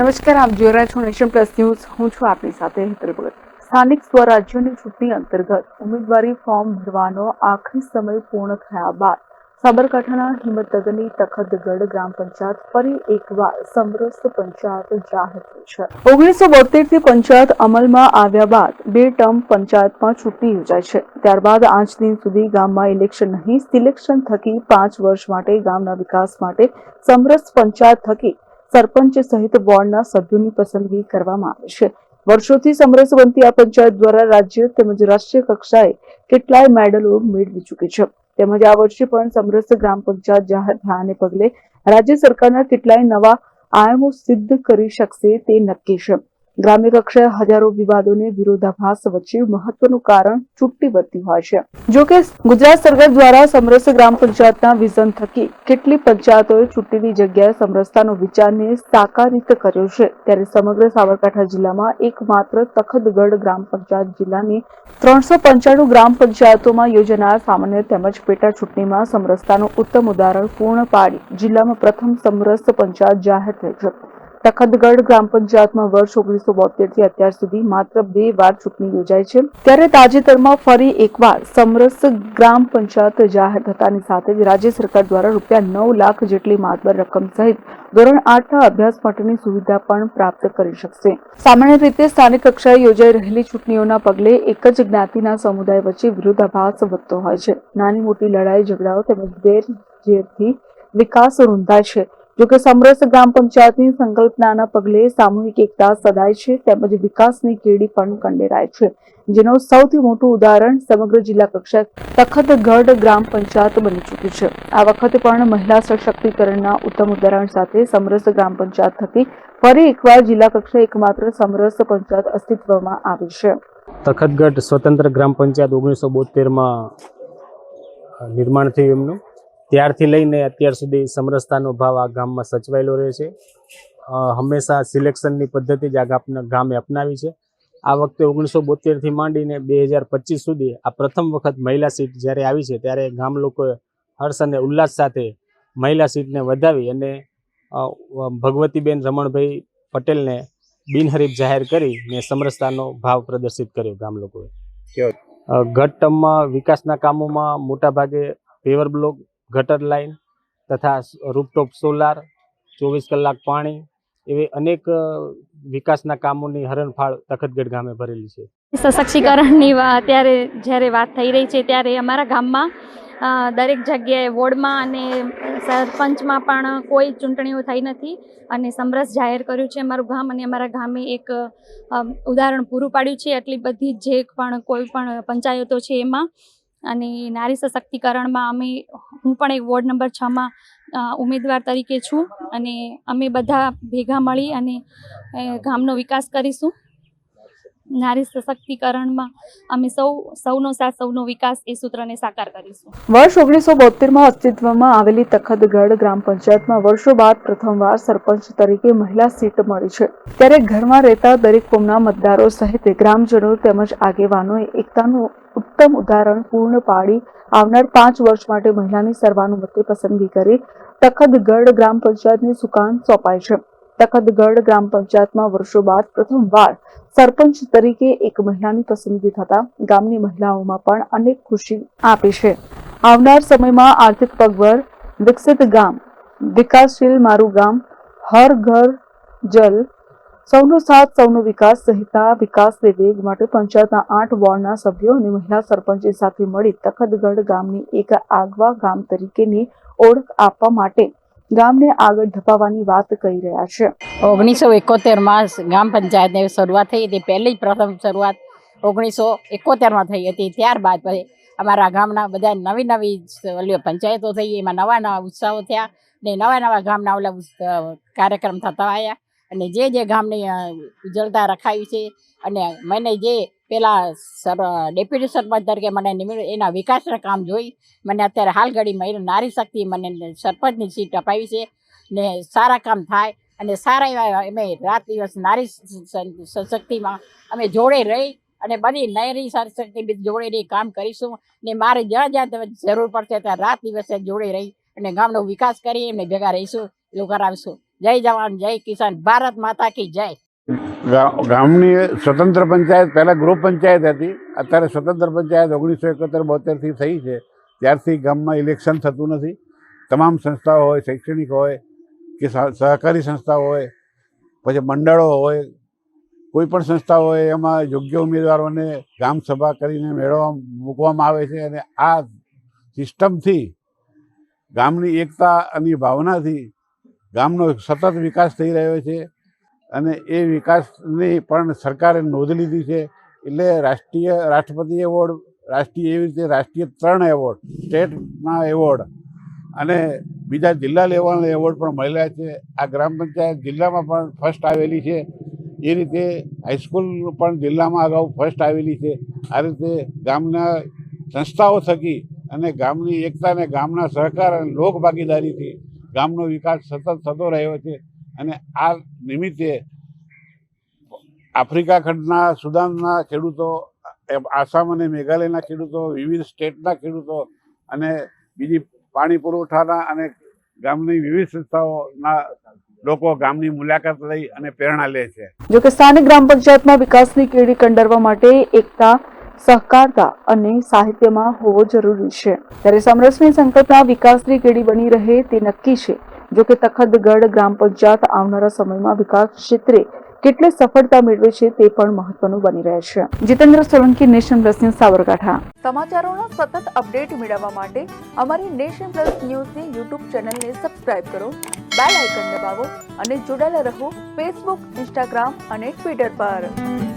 નમસ્કાર, આપ જોઈ રહ્યા છો નેશન પ્લસ ન્યૂઝ. હું છું આપની સાથે હેતલ ભગત. સ્થાનિક સ્વરાજ્યની ચૂંટણી અંતર્ગત ઉમેદવારી ફોર્મ ભરવાનો આખરી સમય પૂર્ણ થયા બાદ સાબરકાંઠાના હિંમતનગરની તખતગઢ ગ્રામ પંચાયત ફરી એકવાર સમરસ્ત પંચાયત જાહેર થઈ છે. ઓગણીસો બોતેરથી પંચાયત અમલમાં આવ્યા બાદ બે ટર્મ પંચાયતમાં ચૂંટણી યોજાય છે. ત્યારબાદ આજ દિન સુધી ગામમાં ઇલેક્શન નહીં, સિલેક્શન થકી પાંચ વર્ષ માટે ગામના વિકાસ માટે સમરસ પંચાયત થકી સરપંચ સહિત વોર્ડના સભ્યોની પસંદગી કરવામાં આવે છે. વર્ષોથી સમરસ બનતી આ પંચાયત દ્વારા રાજ્ય તેમજ રાષ્ટ્રીય કક્ષાએ કેટલાય મેડલો મેળવી ચૂકી છે. તેમજ આ વર્ષે પણ સમરસ ગ્રામ પંચાયત જાહેર થયાને પગલે રાજ્ય સરકારના કેટલાય નવા આયામો સિદ્ધ કરી શકશે તે નક્કી છે. ગ્રામ્ય કક્ષાએ હજારો વિવાદોને વિરોધાભાસ વચ્ચે મહત્વનું કારણ ચૂંટણી વધતી હોય છે. જોકે ગુજરાત સરકાર દ્વારા સમરસ ગ્રામ પંચાયતના વિઝન થકી કેટલી પંચાયતોએ ચૂંટણીની જગ્યાએ સમરસતાનો વિચારને સાકારિત કર્યો છે. ત્યારે સમગ્ર સાબરકાંઠા જિલ્લામાં એકમાત્ર તખતગઢ ગ્રામ પંચાયત જિલ્લાની ત્રણસો પંચાણું ગ્રામ પંચાયતોમાં યોજાનાર સામાન્ય તેમજ પેટા ચૂંટણીમાં સમરસતાનું ઉત્તમ ઉદાહરણ પૂર્ણ પાડી જિલ્લામાં પ્રથમ સમરસ પંચાયત જાહેર થઈ છે. તખતગઢ ગ્રામ પંચાયતમાં વર્ષ ઓગણીસો બોતેરથી અત્યાર સુધી માત્ર બે વાર ચૂંટણી યોજાઈ છે. ત્યારે તાજેતરમાં ફરી એકવાર સમરસ ગ્રામ પંચાયત જાહેર થતાની સાથે જ રાજ્ય સરકાર દ્વારા રૂપિયા નવ લાખ જેટલી માતબર રકમ સહિત ધોરણ આઠના અભ્યાસ માટેની સુવિધા પણ પ્રાપ્ત કરી શકશે. સામાન્ય રીતે સ્થાનિક કક્ષાએ યોજાઈ રહેલી ચૂંટણીઓના પગલે એક જ જ્ઞાતિના સમુદાય વચ્ચે વિરોધાભાસ વધતો હોય છે. નાની મોટી લડાઈ ઝઘડાઓ તેમજ વેર ઝેરથી વિકાસ રૂંધાય છે. જોકે સમરસ ગ્રામ પંચાયતની સંકલ્પનાના પગલે સામૂહિક એકતા સદાય છે, તેમજ વિકાસની કેડી પણ કંડેરાય છે. જેનું સૌથી મોટું ઉદાહરણ સમગ્ર જિલ્લા કક્ષા તખતગઢ ગ્રામ પંચાયત બની ચૂકી છે. આ વખતે પણ મહિલા સશક્તિકરણના ઉત્તમ ઉદાહરણ સાથે સમરસ ગ્રામ પંચાયત થકી ફરી એકવાર જિલ્લા કક્ષાએ એકમાત્ર સમરસ પંચાયત અસ્તિત્વમાં આવી છે. તખતગઢ સ્વતંત્ર ગ્રામ પંચાયત ઓગણીસો બોતેરમાં નિર્માણ થયું એમનું. ત્યારથી લઈને અત્યાર સુધી સમરસતાનો ભાવ આ ગામમાં સચવાયેલો રહે છે. હંમેશા સિલેક્શનની પદ્ધતિ જ આ ગામે અપનાવી છે. આ વખતે ઓગણીસો બોતેરથી માંડીને બે હજાર પચીસ સુધી આ પ્રથમ વખત મહિલા સીટ જ્યારે આવી છે ત્યારે ગામ લોકોએ હર્ષ અને ઉલ્લાસ સાથે મહિલા સીટને વધાવી અને ભગવતીબેન રમણભાઈ પટેલને બિનહરીફ જાહેર કરી ને સમરસતાનો ભાવ પ્રદર્શિત કર્યો ગામ લોકોએ. કેવો? ટમમાં વિકાસના કામોમાં મોટાભાગે પેવર બ્લોક ગટર લાઇન તથા રૂપટોપ સોલાર, ચોવીસ કલાક પાણી એવી અનેક વિકાસના કામોની હરણફાળ તખતગઢ ગામે ભરેલી છે. સશક્તિકરણની અત્યારે જ્યારે વાત થઈ રહી છે ત્યારે અમારા ગામમાં દરેક જગ્યાએ વોર્ડમાં અને સરપંચમાં પણ કોઈ ચૂંટણીઓ થઈ નથી અને સમરસ જાહેર કર્યું છે અમારું ગામ અને અમારા ગામે એક ઉદાહરણ પૂરું પાડ્યું છે. એટલી બધી જે પણ કોઈ પણ પંચાયતો છે એમાં અને નારી સશક્તિકરણમાં અમે હું પણ એક વોર્ડ નંબર છમાં ઉમેદવાર તરીકે છું અને અમે બધા ભેગા મળી અને ગામનો વિકાસ કરીશું. નારી સશક્તિકરણમાં અમે સૌ, સૌનો સાથ, સૌનો વિકાસ એ સૂત્રને સાકાર કરીશું. વર્ષ ઓગણીસો બોતેરમાં અસ્તિત્વમાં આવેલી તખતગઢ ગ્રામ પંચાયતમાં વર્ષો બાદ પ્રથમવાર સરપંચ તરીકે મહિલા સીટ મળી છે. ત્યારે ઘરમાં રહેતા દરેક કોમના મતદારો સહિત ગ્રામજનો તેમજ આગેવાનોએ એકતાનું ઉત્તમ ઉદાહરણ પૂર્ણ પાડી આવનાર પાંચ વર્ષ માટે મહિલાની સર્વાનુમતે પસંદગી કરી તખતગઢ ગ્રામ પંચાયતની સુકાન સોંપાય છે. તખતગઢ ગ્રામ પંચાયતમાં વર્ષો બાદ પ્રથમવાર સરપંચ તરીકે એક મહિલાની પસંદગી થતા ગામની મહિલાઓમાં પણ અનેક ખુશી આપી છે. આવનાર સમયમાં આર્થિક પગભર વિકસિત ગામ, વિકાસશીલ મારું ગામ, હર ઘર, જલ, સૌનો સાથ, સૌનો વિકાસ સહિતના વિકાસને વેગ માટે પંચાયતના આઠ વોર્ડના સભ્યો અને મહિલા સરપંચે સાથે મળી તખતગઢ ગામની એક આગવા ગામ તરીકેની ઓળખ આપવા માટે ગામને આગળ ધપાવવાની વાત કહી રહ્યા છે. ઓગણીસો એકોતેરમાં ગ્રામ પંચાયતની શરૂઆત થઈ હતી. પહેલી પ્રથમ શરૂઆત ઓગણીસો એકોતેરમાં થઈ હતી. ત્યારબાદ પછી અમારા ગામના બધા નવી નવી પંચાયતો થઈ. એમાં નવા નવા ઉત્સાહો થયા ને નવા નવા ગામના ઓલા કાર્યક્રમ થતા આવ્યા. અને જે જે ગામની ઉજળતા રખાવી છે અને મને જે પેલા સર ડેપ્યુટી સરપંચ તરીકે મને નિમણૂક એના વિકાસના કામ જોઈ મને અત્યારે હાલ ઘડી મહિલા નારી શક્તિ મને સરપંચની સીટ અપાવી છે ને સારા કામ થાય અને સારા એવા અમે રાત દિવસ નારી સશક્તિમાં અમે જોડે રહી અને બધી નારી સશક્તિ જોડે રહી કામ કરીશું ને મારે જ્યાં જ્યાં જરૂર પડશે ત્યાં રાત દિવસે જોડે રહી અને ગામનો વિકાસ કરી એમને ભેગા રહીશું એવું કરાવીશું જય જવાન, જય કિસાન. ભારત માતા કી જય. ગામની સ્વતંત્ર પંચાયત, પહેલાં ગૃહ પંચાયત હતી. અત્યારે સ્વતંત્ર પંચાયત ઓગણીસો એકોતેર બોતેરથી થઈ છે. ત્યારથી ગામમાં ઇલેક્શન થતું નથી. તમામ સંસ્થાઓ હોય, શૈક્ષણિક હોય, કે સહકારી સંસ્થાઓ હોય, પછી મંડળો હોય, કોઈ પણ સંસ્થા હોય, એમાં યોગ્ય ઉમેદવારોને ગામ સભા કરીને મેળવવા, મૂકવામાં આવે છે. અને આ સિસ્ટમથી ગામની એકતા અને ભાવનાથી ગામનો સતત વિકાસ થઈ રહ્યો છે અને એ વિકાસની પણ સરકારે નોંધ લીધી છે. એટલે રાષ્ટ્રીય રાષ્ટ્રપતિ એવોર્ડ, રાષ્ટ્રીય એવી રીતે રાષ્ટ્રીય ત્રણ એવોર્ડ, સ્ટેટના એવોર્ડ અને બીજા જિલ્લા લેવલના એવોર્ડ પણ મળેલા છે. આ ગ્રામ પંચાયત જિલ્લામાં પણ ફર્સ્ટ આવેલી છે. એ રીતે હાઈસ્કૂલ પણ જિલ્લામાં અગાઉ ફર્સ્ટ આવેલી છે. આ રીતે ગામના સંસ્થાઓ થકી અને ગામની એકતા અને ગામના સહકાર અને લોક ભાગીદારીથી ગામનો વિકાસ સતત થતો રહ્યો છે અને આ નિમિત્તે આફ્રિકા ખંડના, સુદાનના ખેડૂતો આસામ અને મેઘાલયના ખેડૂતો, વિવિધ સ્ટેટના ખેડૂતો અને બીજી પાણી પુરવઠાના અને ગામની વિવિધ સંસ્થાઓના લોકો ગામની મુલાકાત લઈ અને પ્રેરણા લે છે. જો કે સ્થાનિક ગ્રામ પંચાયતમાં વિકાસની કેળી કંડરવા માટે એકતા સહકારતા અને સાહિત્યમાં હોવો જરૂરી છે. ત્યારે સમરસની સંકલ્પના વિકાસની કેડી બની રહે તે નક્કી છે. જો કે તખતગઢ ગ્રામ પંચાયત આવનારા સમયમાં વિકાસ ક્ષેત્રે કેટલી સફળતા મેળવે છે તે પણ મહત્વનું બની રહે છે. Jitendra Solanki, nation plus news, Sabarkantha. સમાચારોનો સતત અપડેટ મેળવવા માટે અમારી નેશન પ્લસ ન્યૂઝની યુટ્યુબ ચેનલને સબસ્ક્રાઇબ કરો, બેલ આઇકન દબાવો અને જોડાયેલા રહો ફેસબુક, ઇન્સ્ટાગ્રામ અને ટ્વિટર પર.